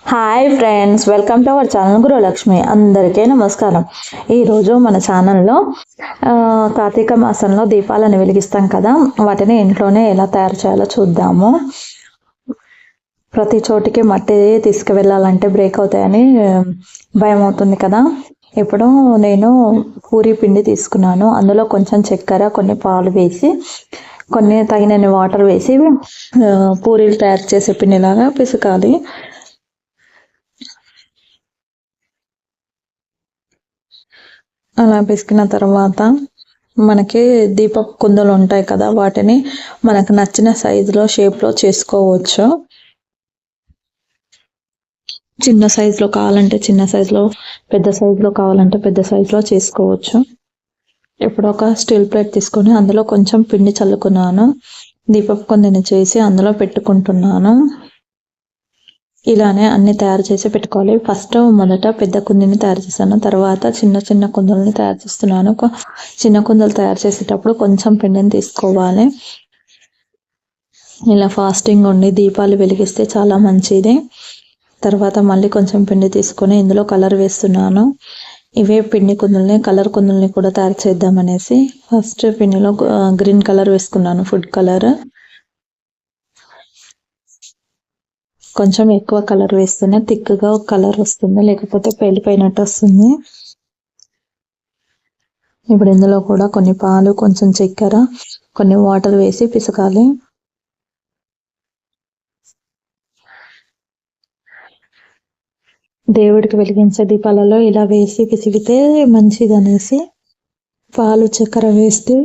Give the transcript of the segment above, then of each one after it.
Hi friends welcome to our channel Gurulakshmi అందరికీ నమస్కారం. ఈరోజు మన ఛానల్లో కార్తీక మాసంలో దీపాలను వెలిగిస్తాం కదా. వాటిని ఇంట్లోనే ఎలా తయారు చేయాలో చూద్దాము. ప్రతి చోటికి మట్టి తీసుకువెళ్ళాలంటే బ్రేక్ అవుతాయని భయం అవుతుంది కదా. ఇప్పుడు నేను పూరి పిండి తీసుకున్నాను. అందులో కొంచెం చక్కెర కొన్ని పాలు వేసి కొన్ని తగినన్ని వాటర్ వేసి పూరీలు తయారు చేసే పిండిలాగా పిసకాలి. అలా పిసికిన తర్వాత మనకి దీపపు కుందలు ఉంటాయి కదా వాటిని మనకు నచ్చిన సైజులో షేప్లో చేసుకోవచ్చు. చిన్న సైజులో కావాలంటే చిన్న సైజులో పెద్ద సైజులో కావాలంటే పెద్ద సైజులో చేసుకోవచ్చు. ఇప్పుడు ఒక స్టీల్ ప్లేట్ తీసుకొని అందులో కొంచెం పిండి చల్లుకున్నాను. దీపపు కుందిని చేసి అందులో పెట్టుకుంటున్నాను. ఇలానే అన్ని తయారు చేసి పెట్టుకోవాలి. ఫస్ట్ మొదట పెద్ద కుందిని తయారు చేశాను. తర్వాత చిన్న చిన్న కుందల్ని తయారు చేస్తున్నాను. చిన్న కుందలు తయారు చేసేటప్పుడు కొంచెం పిండిని తీసుకోవాలి. ఇలా ఫాస్టింగ్ ఉండి దీపాలు వెలిగిస్తే చాలా మంచిది. తర్వాత మళ్ళీ కొంచెం పిండి తీసుకొని ఇందులో కలర్ వేస్తున్నాను. ఇవే పిండి కుందుల్ని కలర్ కుందుల్ని కూడా తయారు చేద్దామనేసి ఫస్ట్ పిండిలో గ్రీన్ కలర్ వేసుకున్నాను. Food colour. కొంచెం ఎక్కువ కలర్ వేస్తేనే థిక్గా కలర్ వస్తుంది లేకపోతే పేలిపోయినట్టు వస్తుంది. ఇప్పుడు ఇందులో కూడా కొన్ని పాలు కొంచెం చక్కెర కొన్ని వాటర్ వేసి పిసకాలి. దేవుడికి వెలిగించే దీపాలలో ఇలా వేసి పిసిగితే మంచిది అనేసి పాలు చక్కెర వేస్తే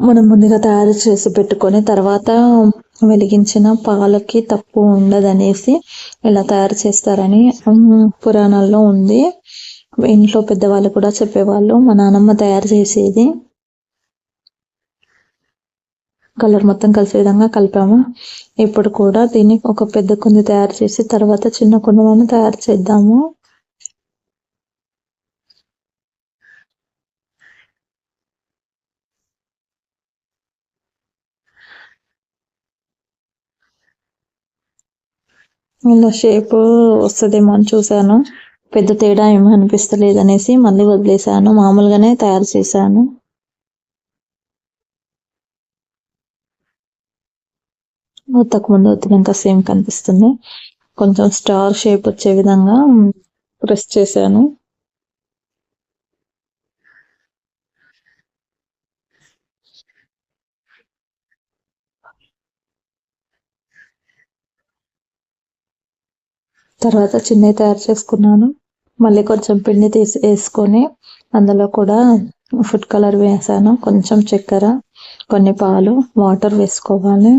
మనం ముందుగా తయారు చేసి పెట్టుకొని తర్వాత వెలిగించిన పాలకి తప్పు ఉండదనేసి ఇలా తయారు చేస్తారని పురాణాల్లో ఉంది. ఇంట్లో పెద్దవాళ్ళు కూడా చెప్పేవాళ్ళు మా నానమ్మ తయారు చేసేది కలర్ మొత్తం కలిసే విధంగా కలిపాము. ఇప్పుడు కూడా దీన్ని ఒక పెద్ద కుంది తయారు చేసి తర్వాత చిన్న కుండలను తయారు చేద్దాము. ఇలా షేప్ వస్తుందేమో అని చూశాను. పెద్ద తేడా ఏమీ అనిపిస్తలేదు అనేసి మళ్ళీ వదిలేశాను. మామూలుగానే తయారు చేశాను. ఉత్తకు ముందు ఉత్తినాక సేమ్ కనిపిస్తుంది. కొంచెం స్టార్ షేప్ వచ్చే విధంగా ప్రెస్ చేశాను. తర్వాత చిన్నవి తయారు చేసుకున్నాను. మళ్ళీ కొంచెం పిండి తీసి వేసుకొని అందులో కూడా ఫుడ్ కలర్ వేసాను. కొంచెం చక్కెర కొన్ని పాలు వాటర్ వేసుకోవాలి.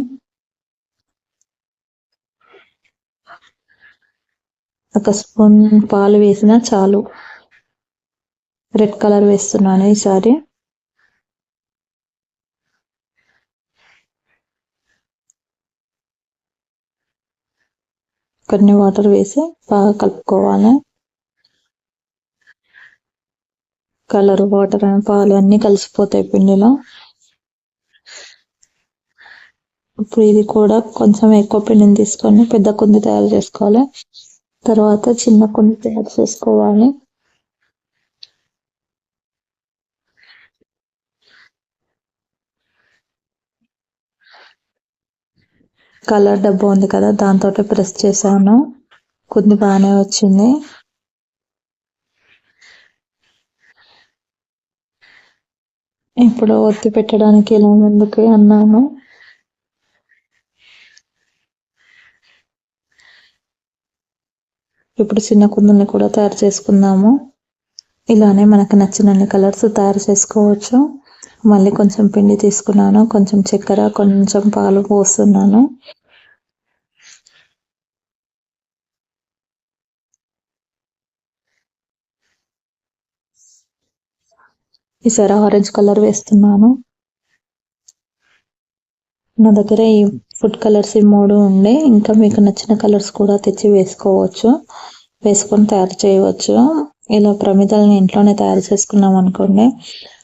ఒక స్పూన్ పాలు వేసినా చాలు. రెడ్ కలర్ వేస్తున్నాను ఈసారి. కొన్ని వాటర్ వేసి బాగా కలుపుకోవాలి. కలర్ వాటర్ పాలు అన్నీ కలిసిపోతాయి పిండిలో. ఇప్పుడు ఇది కూడా కొంచెం ఎక్కువ పిండిని తీసుకొని పెద్ద కుంది తయారు చేసుకోవాలి. తర్వాత చిన్న కుంది తయారు చేసుకోవాలి. కలర్ డబ్బా ఉంది కదా దాంతో ప్రెస్ చేశాను. కొద్ది బాగానే వచ్చింది. ఇప్పుడు ఒత్తి పెట్టడానికి ఇలా ముందుకు అన్నాను. ఇప్పుడు చిన్న కుందుల్ని కూడా తయారు చేసుకుందాము. ఇలానే మనకు నచ్చినన్ని కలర్స్ తయారు చేసుకోవచ్చు. మళ్ళీ కొంచెం పిండి తీసుకున్నాను కొంచెం చక్కెర కొంచెం పాలు పోస్తున్నాను. ఈసారి ఆరెంజ్ కలర్ వేస్తున్నాను. నా దగ్గర ఈ ఫుడ్ కలర్స్ ఈ మూడు ఉండే. ఇంకా మీకు నచ్చిన కలర్స్ కూడా తెచ్చి వేసుకోవచ్చు. వేసుకొని తయారు చేయవచ్చు. ఇలా ప్రమిదల్ని ఇంట్లోనే తయారు చేసుకున్నాం అనుకోండి.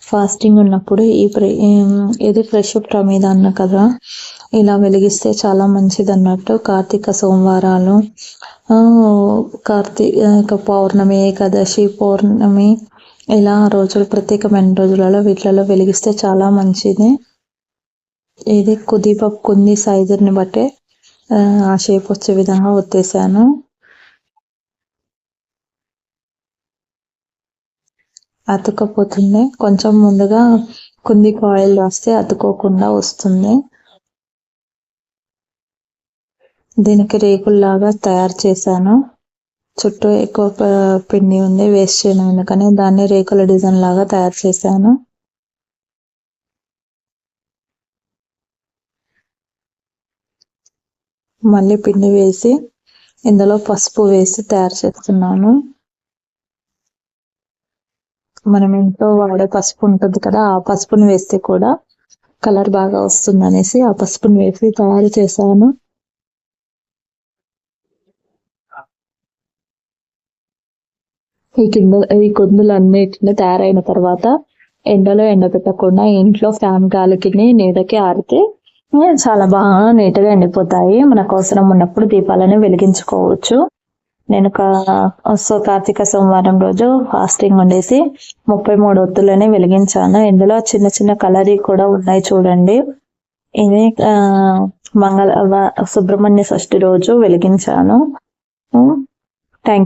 ఫాస్టింగ్ ఉన్నప్పుడు ఈ ప్ర- ఇది ఫ్రెష్ ప్రమిద అన్న కదా. ఇలా వెలిగిస్తే చాలా మంచిది అన్నట్టు కార్తీక సోమవారాలు. కార్తీక పౌర్ణమి ఏకాదశి పౌర్ణమి ఇలా రోజులు ప్రత్యేకమైన రోజులలో వీటిలలో వెలిగిస్తే చాలా మంచిది. ఇది కుదీప కుంది సైజుని బట్టి ఆ, షేప్ వచ్చే విధంగా ఒత్తేసాను. అతుకపోతుంది కొంచెం ముందుగా కుంది కాయిల్ రాస్తే అతుకోకుండా వస్తుంది. దీనికి రేకుల్లాగా తయారు చేశాను. చుట్టూ ఎక్కువ పిండి ఉంది వేస్ట్ చేయను ఎందుకని దాన్ని రేకుల డిజైన్ లాగా తయారు చేశాను. మళ్ళీ పిండి వేసి ఇందులో పసుపు వేసి తయారు చేస్తున్నాను. మనం ఇంట్లో వాడే పసుపు ఉంటుంది కదా ఆ పసుపుని వేస్తే కూడా కలర్ బాగా వస్తుంది అనేసి ఆ పసుపుని వేసి తయారు చేశాను. ఈ కింద ఈ కుందులు అన్నిటిని తయారైన తర్వాత ఎండలో ఎండబెట్టకుండా ఇంట్లో ఫ్యాన్ గాలికి నీడకి ఆరితే చాలా బాగా నీట్గా ఎండిపోతాయి. మనకు అవసరం ఉన్నప్పుడు దీపాలను వెలిగించుకోవచ్చు. నేను సో కార్తీక సోమవారం రోజు ఫాస్టింగ్ ఉండేసి ముప్పై మూడు ఒత్తులనే వెలిగించాను. ఇందులో చిన్న చిన్న కలరీ కూడా ఉన్నాయి చూడండి. ఇది మంగళ సుబ్రహ్మణ్య షష్ఠి రోజు వెలిగించాను. థ్యాంక్